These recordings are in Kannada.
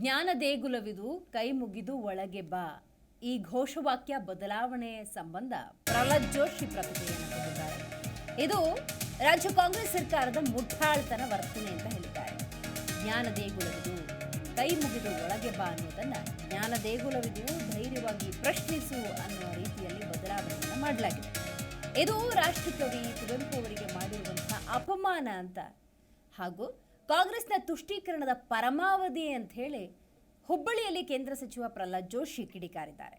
ಜ್ಞಾನ ದೇಗುಲವಿದು, ಕೈ ಮುಗಿದು ಒಳಗೆ ಬಾ. ಈ ಘೋಷವಾಕ್ಯ ಬದಲಾವಣೆ ಸಂಬಂಧ ಪ್ರಹ್ಲಾದ್ ಜೋಶಿ ಪ್ರತಿಕ್ರಿಯೆಯನ್ನು ಇದು ರಾಜ್ಯ ಕಾಂಗ್ರೆಸ್ ಸರ್ಕಾರದ ಮುಠಾಳ್ತನ ವರ್ತನೆ ಅಂತ ಹೇಳಿದ್ದಾರೆ. ಜ್ಞಾನ ದೇಗುಲವಿದು, ಕೈ ಮುಗಿದು ಒಳಗೆ ಬಾ ಅನ್ನೋದನ್ನ ಜ್ಞಾನ ದೇಗುಲವಿದು ಧೈರ್ಯವಾಗಿ ಪ್ರಶ್ನಿಸು ಅನ್ನುವ ರೀತಿಯಲ್ಲಿ ಬದಲಾವಣೆಯನ್ನು ಮಾಡಲಾಗಿದೆ. ಇದು ರಾಷ್ಟ್ರಕವಿ ಕುವೆಂಪು ಅವರಿಗೆ ಮಾಡಿರುವಂತಹ ಅಪಮಾನ ಅಂತ ಹಾಗೂ ಕಾಂಗ್ರೆಸ್ನ ತುಷ್ಟೀಕರಣದ ಪರಮಾವಧಿ ಅಂತ ಹೇಳಿ ಹುಬ್ಬಳ್ಳಿಯಲ್ಲಿ ಕೇಂದ್ರ ಸಚಿವ ಪ್ರಹ್ಲಾದ್ ಜೋಶಿ ಕಿಡಿಕಾರಿದ್ದಾರೆ.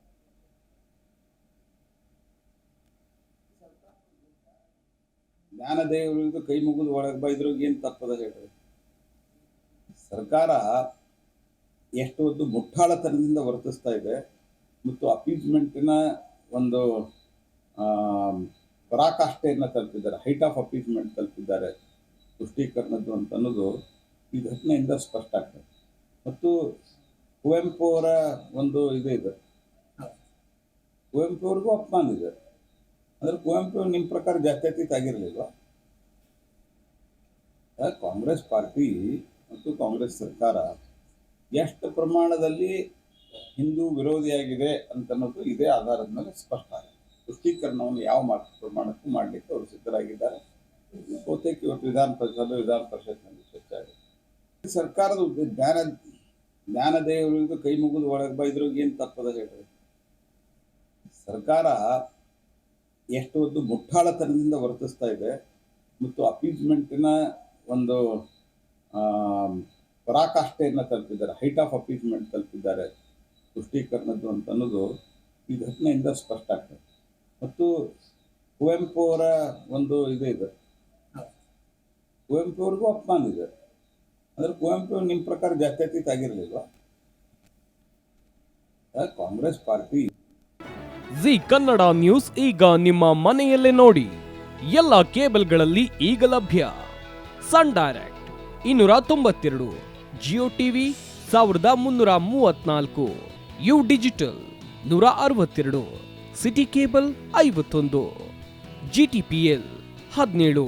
ಜ್ಞಾನದೇವರಿಗೂ ಕೈ ಮುಗಿದು ಒಳಗೆ ಬೈದ್ರು ಏನು ತಪ್ಪದ ಹೇಳ್ರಿ? ಸರ್ಕಾರ ಎಷ್ಟು ಹೊತ್ತು ಮುಟ್ಟಾಳತನದಿಂದ ವರ್ತಿಸ್ತಾ ಇದೆ ಮತ್ತು ಅಪೀಸ್ಮೆಂಟಿನ ಒಂದು ಪರಾಕಾಷ್ಠೆಯನ್ನು ತಲುಪಿದ್ದಾರೆ ಹೈಟ್ ಆಫ್ ಅಪೀಸ್ಮೆಂಟ್ ತಲುಪಿದ್ದಾರೆ. ತುಷ್ಟೀಕರಣದ್ದು ಅಂತ ಅನ್ನೋದು ಈ ಘಟನೆಯಿಂದ ಸ್ಪಷ್ಟ ಆಗ್ತದೆ. ಮತ್ತು ಕುವೆಂಪು ಅವರ ಒಂದು ಇದು ಇದೆ. ಕುವೆಂಪು ಅವ್ರಿಗೂ ಅಪಮಾನ ಇದೆ. ಅಂದ್ರೆ ಕುವೆಂಪು ನಿಮ್ಮ ಪ್ರಕಾರ ಜಾತ್ಯತೀತ ಆಗಿರಲಿಲ್ವಾ? ಕಾಂಗ್ರೆಸ್ ಪಾರ್ಟಿ ಮತ್ತು ಕಾಂಗ್ರೆಸ್ ಸರ್ಕಾರ ಎಷ್ಟು ಪ್ರಮಾಣದಲ್ಲಿ ಹಿಂದೂ ವಿರೋಧಿಯಾಗಿದೆ ಅಂತ ಅನ್ನೋದು ಇದೇ ಆಧಾರದ ಮೇಲೆ ಸ್ಪಷ್ಟ ಆಗಿದೆ. ತುಷ್ಟೀಕರಣವನ್ನು ಯಾವ ಪ್ರಮಾಣಕ್ಕೂ ಮಾಡಲಿಕ್ಕೆ ಅವರು ಸಿದ್ಧರಾಗಿದ್ದಾರೆ. ಬಹುತೇಕ ಇವತ್ತು ವಿಧಾನ ಪರಿಷತ್ ವಿಧಾನ ಪರಿಷತ್ನಲ್ಲಿ ಚರ್ಚೆ ಆಗಿದೆ. ಸರ್ಕಾರದ ಜ್ಞಾನ ಜ್ಞಾನ ಕೈ ಮುಗಿದು ಒಳಗೆ ಬೈದ್ರಿಗೆ ಏನು ತಪ್ಪದ ಹೇಳ್ರಿ? ಸರ್ಕಾರ ಎಷ್ಟು ಹೊತ್ತು ಮುಟ್ಟಾಳತನದಿಂದ ವರ್ತಿಸ್ತಾ ಇದೆ ಮತ್ತು ಅಪೀಸ್ಮೆಂಟಿನ ಒಂದು ಪರಾಕಾಷ್ಠೆಯನ್ನು ತಲುಪಿದ್ದಾರೆ ಹೈಟ್ ಆಫ್ ಅಪೀಸ್ಮೆಂಟ್ ತಲುಪಿದ್ದಾರೆ, ತುಷ್ಟೀಕರಣದ್ದು ಅಂತ ಅನ್ನೋದು ಈ ಘಟನೆಯಿಂದ ಸ್ಪಷ್ಟ ಆಗ್ತದೆ. ಮತ್ತು ಕುವೆಂಪು ಅವರ ಒಂದು ಇದು ಇದೆ ಕುವೆಂಪು ಅವ್ರಿಗೂ ಅಪಮಾನ ಇದೆ ಅಂದ್ರೆ ಕುವೆಂಪು ನಿಮ್ಮ ಪ್ರಕಾರ ಜಾತ್ಯತೀತ ಆಗಿರಲಿಲ್ವಾ? Congress party. Zee Kannada news ಈಗ ನಿಮ್ಮ ಮನೆಯಲ್ಲೇ ನೋಡಿ. ಎಲ್ಲ ಕೇಬಲ್ಗಳಲ್ಲಿ ಈಗ ಲಭ್ಯ. ಸನ್ ಡೈರೆಕ್ಟ್ ಇನ್ನೂರ ತೊಂಬತ್ತೆರಡು, ಜಿಯೋ ಟಿವಿ ಸಾವಿರದ ಮುನ್ನೂರ ಮೂವತ್ನಾಲ್ಕು, ಯು ಡಿಜಿಟಲ್ ನೂರ ಅರವತ್ತೆರಡು, ಸಿಟಿ ಕೇಬಲ್ ಐವತ್ತೊಂದು, ಜಿ ಟಿ ಪಿ ಎಲ್ ಹದಿನೇಳು.